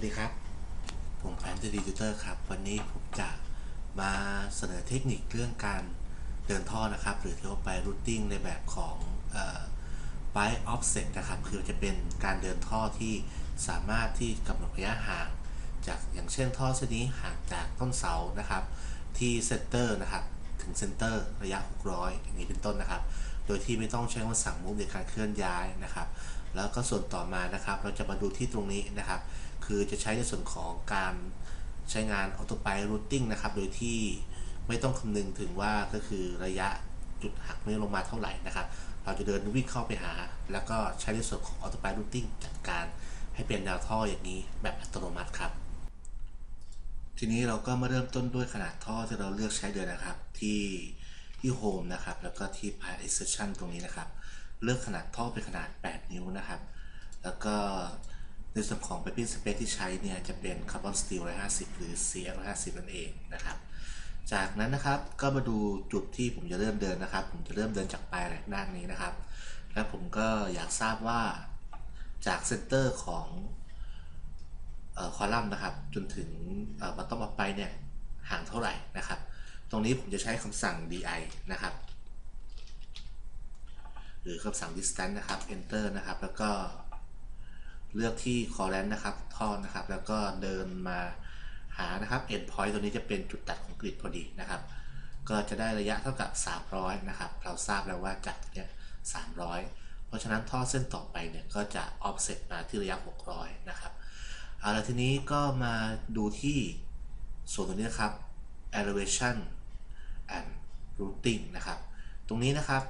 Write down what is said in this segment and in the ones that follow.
วัสดีครับ ผมแอนเดอร์ดีเตอร์ครับ วันนี้ผมจะมาเสนอเทคนิคเรื่องการเดินท่อนะครับ หรือที่เรียกว่าไปรูทติ้งในแบบของไบออฟเซ็ตนะครับ คือจะเป็นการเดินท่อที่สามารถที่กำหนดระยะห่าง จากอย่างเช่นท่อเส้นนี้ห่างจากต้นเสานะครับ ที่เซนเตอร์นะครับ ถึงเซนเตอร์ระยะ 600 อย่างนี้เป็นต้นนะครับ โดยที่ไม่ต้องใช้คำสั่งมุฟในการเคลื่อนย้ายนะครับ แล้วก็ส่วนต่อมานะครับ เราจะมาดูที่ตรงนี้นะครับ คือจะใช้ในส่วนของการใช้งาน Auto p i l o t i n g นะครับ โดยที่ไม่ต้องคำนึงถึงว่าก็คือระยะจุดหักนี้ลงมาเท่าไหร่นะครับ เราจะเดินวิ่งเข้าไปหา แล้วก็ใช้ในส่วนของ Auto p i l o t i n g จัดการให้เป็นแนวท่ออย่างนี้แบบอัตโนมัติครับ ทีนี้เราก็มาเริ่มต้นด้วยขนาดท่อที่เราเลือกใช้เดินนะครับ ที่ที่โฮมนะครับ แล้วก็ที่ p i l o t i o n ตรงนี้นะครับ เลือกขนาดท่อเป็นขนาด 8 นิ้วนะครับ แล้วก็ ในส่วนของ piping space ที่ใช้เนี่ยจะเป็นคาร์บอนสตีล150 หรือ CF 150นั่นเองนะครับ จากนั้นนะครับก็มาดูจุดที่ผมจะเริ่มเดินนะครับ ผมจะเริ่มเดินจากปลายแหลกด้านนี้นะครับ และผมก็อยากทราบว่าจากเซนเตอร์ของคอลัมน์นะครับ จนถึงบัตตอมออฟไปเนี่ยห่างเท่าไหร่นะครับ ตรงนี้ผมจะใช้คำสั่ง di นะครับ หรือคำสั่ง distance นะครับ enter นะครับ แล้วก็ เลือกที่ current นะครับท่อนะครับ แล้วก็เดินมาหานะครับ end point ตัวนี้จะเป็นจุดตัดของกริดพอดีนะครับ ก็จะได้ระยะเท่ากับ 300 นะครับ เราทราบแล้วว่าจากเนี้ย300 เพราะฉะนั้นท่อเส้นต่อไปเนี่ยก็จะ offset มาที่ระยะ 600 นะครับเอาละทีนี้ก็มาดูที่ส่วนตรงนี้นะครับ elevation and routing นะครับ ตรงนี้นะครับ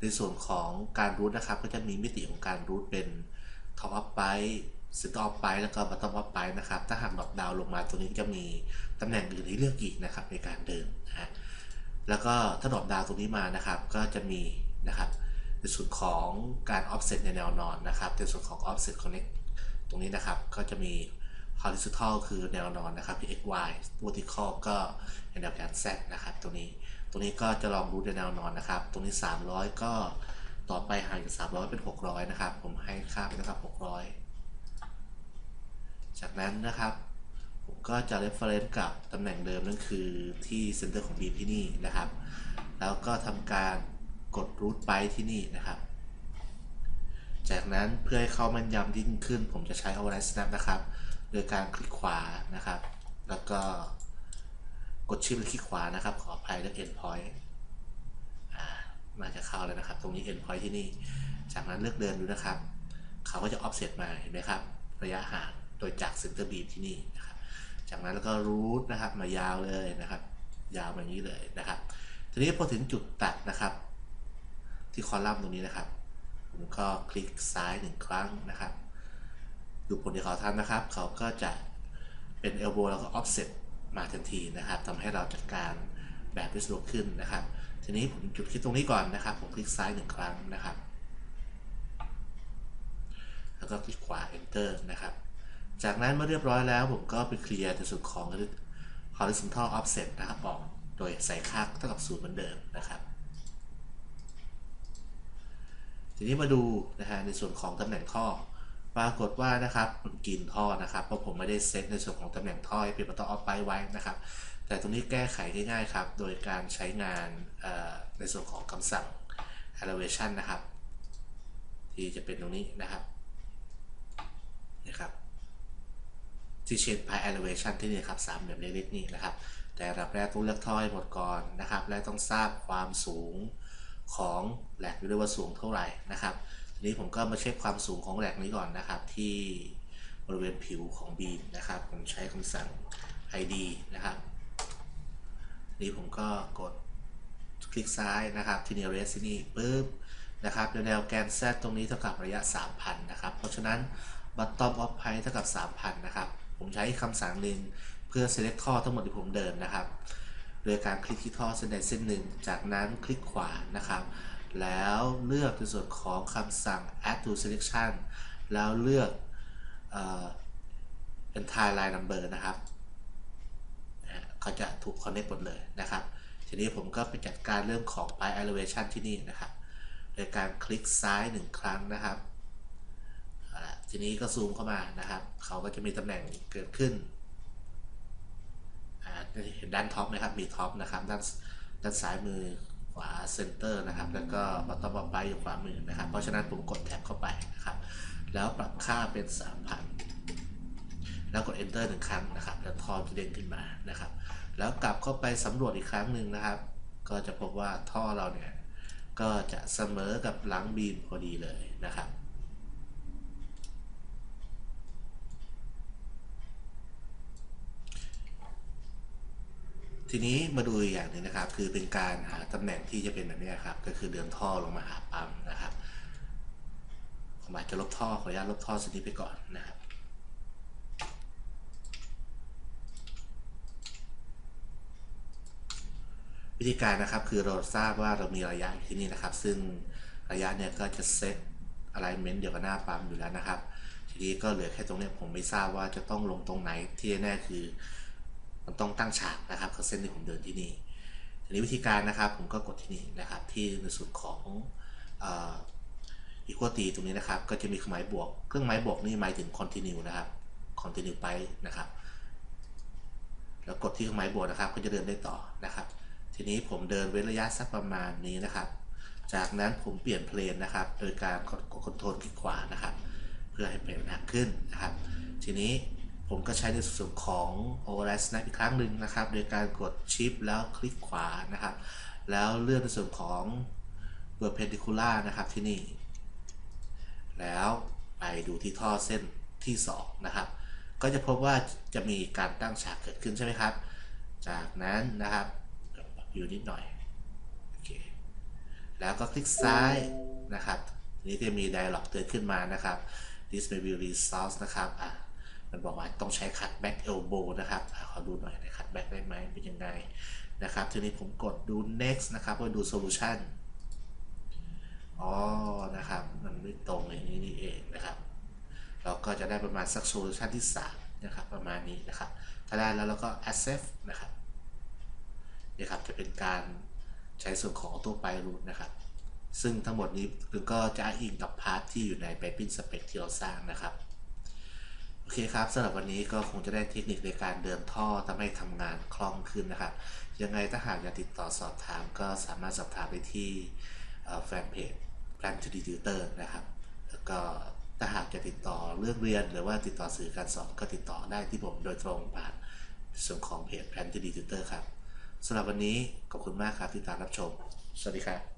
ในส่วนของการรูทนะครับ ก็จะมีมิติของการรูทเป็น top up by center up by แล้วก็ bottom up by นะครับ ถ้าหากดอปดาวลงมาตรงนี้จะมีตำแหน่งอื่นให้เลือกอีกนะครับในการเดินนะฮะแล้วก็ถ้าดอปดาวตรงนี้มานะครับ ก็จะมีนะครับในส่วนของการ offset ในแนวนอนนะครับในส่วนของ offset connect ตรงนี้นะครับ ก็จะมี horizontal คือแนวนอนนะครับที่ x y vertical ก็ในแนวแกน z นะครับตรงนี้ตรงนี้ก็จะลองดูในแนวนอนนะครับ ตรงนี้ 300 ก็ ต่อไปหางจาก300เป็น600นะครับ ผมให้ค่าเป็นะครับ600จากนั้นนะครับ ผมก็จะ reference กับตำแหน่งเดิมนั่นคือที่ center ของ beam ที่นี่นะครับ แล้วก็ทำการกด root ไปที่นี่นะครับ จากนั้นเพื่อให้เข้ามันยำยิ่งขึ้น ผมจะใช้ override snap นะครับ โดยการคลิกขวานะครับ แล้วก็กดชิปและคลิกขวานะครับ ขออภัยและ end point มาจะเข้าแล้วนะครับ ตรงนี้ end point ที่นี่ จากนั้นเลือกเดินดูนะครับ เขาก็จะ offset มาเห็นไหมครับ ระยะห่างโดยจาก center beam ที่นี่นะครับ จากนั้นแล้วก็ root นะครับ มายาวเลยนะครับ ยาวแบบนี้เลยนะครับ ทีนี้พอถึงจุดตัดนะครับ ที่คอลัมน์ตรงนี้นะครับ ผมก็คลิกซ้ายหนึ่งครั้งนะครับ ดูผลที่เขาทำนะครับ เขาก็จะเป็น elbow แล้วก็ offset มาทันทีนะครับทำให้เราจัดการแบบได้สะดวกขึ้นนะครับ ทีนี้ผมจุดคลิกตรงนี้ก่อนนะครับ ผมคลิกซ้ายหนึ่งครั้งนะครับ แล้วก็คลิกขวา enter นะครับ จากนั้นเมื่อเรียบร้อยแล้ว ผมก็ไปเคลียร์ในส่วนของ horizontal offset นะครับออกโดยใส่ค่าเท่ากับศูนย์เหมือนเดิมนะครับ ทีนี้มาดูนะฮะในส่วนของตำแหน่งท่อปรากฏว่านะครับมันกินท่อนะครับเพราะผมไม่ได้เซตในส่วนของตำแหน่งท่อให้เป็นตัวออฟไปไว้นะครับ แต่ตรงนี้แก้ไขได้ง่ายครับ โดยการใช้งานในส่วนของคำสั่ง elevation นะครับ ที่จะเป็นตรงนี้นะครับนะครับ ที่ change by elevation ที่นี่ครับสามเหลี่ยมเล็กๆนี่นะครับ แต่ระดับแรกต้องเลือกท่อให้หมดก่อนนะครับ และต้องทราบความสูงของแหลกด้วยว่าสูงเท่าไหร่นะครับทีนี้ผมก็มาเช็คความสูงของแหลกนี้ก่อนนะครับ ที่บริเวณผิวของบีมนะครับ ผมใช้คำสั่ง id นะครับ นี้ผมก็กดคลิกซ้ายนะครับ ที่ nearest ที่นี่ปุ๊บนะครับแนวแกน z ตรงนี้เท่ากับระยะ 3,000 นะครับ เพราะฉะนั้น bottom of height เท่ากับ 3,000 นะครับ ผมใช้คำสั่งหนึ่งเพื่อ select ท่อทั้งหมดที่ผมเดินนะครับโดยการคลิกที่ท่อเส้นใดเส้นหนึ่ง จากนั้นคลิกขวานะครับ แล้วเลือกในส่วนของคำสั่ง add to selection แล้วเลือกเอ่อ entire line number นะครับ เขาจะถูก connect หมดเลยนะครับ ทีนี้ผมก็ไปจัดการเรื่องของ by elevation ที่นี่นะครับ โดยการคลิกซ้ายหนึ่งครั้งนะครับทีนี้ก็ซูมเข้ามานะครับ เขาก็จะมีตำแหน่งเกิดขึ้นเห็นด้านท็อปไหมครับ มีท็อปนะครับ ด้านด้านซ้ายมือขวาเซนเตอร์นะครับ แล้วก็บัตตอมบายอยู่ขวามือนะครับ เพราะฉะนั้นผมกดแท็บเข้าไปนะครับ แล้วปรับค่าเป็น 3,000 แล้วกด enter หนึ่งครั้งนะครับ แล้วท่อจะเด้งขึ้นมานะครับ แล้วกลับเข้าไปสำรวจอีกครั้งหนึ่งนะครับ ก็จะพบว่าท่อเราเนี่ย ก็จะเสมอกับหลังบีมพอดีเลยนะครับทีนี้มาดูอย่างหนึ่งนะครับ คือเป็นการหาตำแหน่งที่จะเป็นแบบนี้ครับ ก็คือเดินท่อลงมาหาปั๊มนะครับผมอาจจะลบท่อขออนุญาตลบท่อสักนิดไปก่อนนะครับ วิธีการนะครับคือเราทราบว่าเรามีระยะอยู่ที่นี่นะครับ ซึ่งระยะเนี่ยก็จะเซต alignment เดียวกับหน้าปั๊มอยู่แล้วนะครับ ทีนี้ก็เหลือแค่ตรงนี้ผมไม่ทราบว่าจะต้องลงตรงไหนที่แน่คือ มันต้องตั้งฉากนะครับกับเส้นที่ผมเดินที่นี่ทีนี้วิธีการนะครับผมก็กดที่นี่นะครับ ที่ในส่วนของอีควอตีตรงนี้นะครับ ก็จะมีเครื่องหมายบวก เครื่องหมายบวกนี่หมายถึง continue นะครับ continue ไปนะครับ แล้วกดที่เครื่องหมายบวกนะครับ ก็จะเดินได้ต่อนะครับ ทีนี้ผมเดินเว้นระยะสักประมาณนี้นะครับ จากนั้นผมเปลี่ยนเพลนนะครับ โดยการกดคอนโทรลคลิกขวานะครับ เพื่อให้เป็นหนักขึ้นนะครับ ทีนี้ผมก็ใช้ในส่วนของ override snap อีกครั้งหนึ่งนะครับ โดยการกดชิปแล้วคลิกขวานะครับ แล้วเลือกในส่วนของ perpendicular นะครับที่นี่ แล้วไปดูที่ท่อเส้นที่2นะครับ ก็จะพบว่าจะมีการตั้งฉากเกิดขึ้นใช่ไหมครับ จากนั้นนะครับ อยู่นิดหน่อยโอเคแล้วก็คลิกซ้ายนะครับทีนี้จะมี dialog เตือนขึ้นมานะครับ this may be resource นะครับอะมันบอกว่าต้องใช้ cut back elbow นะครับอะขอดูหน่อยนะ cut back ได้ไหมเป็นยังไงนะครับ ทีนี้ผมกดดู next นะครับเพื่อดู solution อ๋อ นะครับ มันไม่ตรงอย่างนี้นี่เองนะครับ เราก็จะได้ประมาณสักโซลูชันที่ 3 นะครับ ประมาณนี้นะครับ ถ้าได้แล้วเราก็ accept นะครับ นี่ครับจะเป็นการใช้ส่วนของ auto p i l o t นะครับ ซึ่งทั้งหมดนี้ก็จะอ้างอิงกับพาร์ทที่อยู่ใน piping spec ที่เราสร้างนะครับ โอเคครับสำหรับวันนี้ก็คงจะได้เทคนิคในการเดินท่อทำให้ทำงานคล่องขึ้นนะครับ ยังไงถ้าหากอยากติดต่อสอบถามก็สามารถสอบถามไปที่แฟนเพจ Plan to Tutor นะครับ แล้วก็ถ้าหากจะติดต่อเรื่องเรียน หรือว่าติดต่อสื่อการสอนก็ติดต่อได้ที่ผมโดยตรงผ่านส่วนของเพจ Plan to Tutor ครับ สำหรับวันนี้ขอบคุณมากครับที่ตามรับชม สวัสดีครับ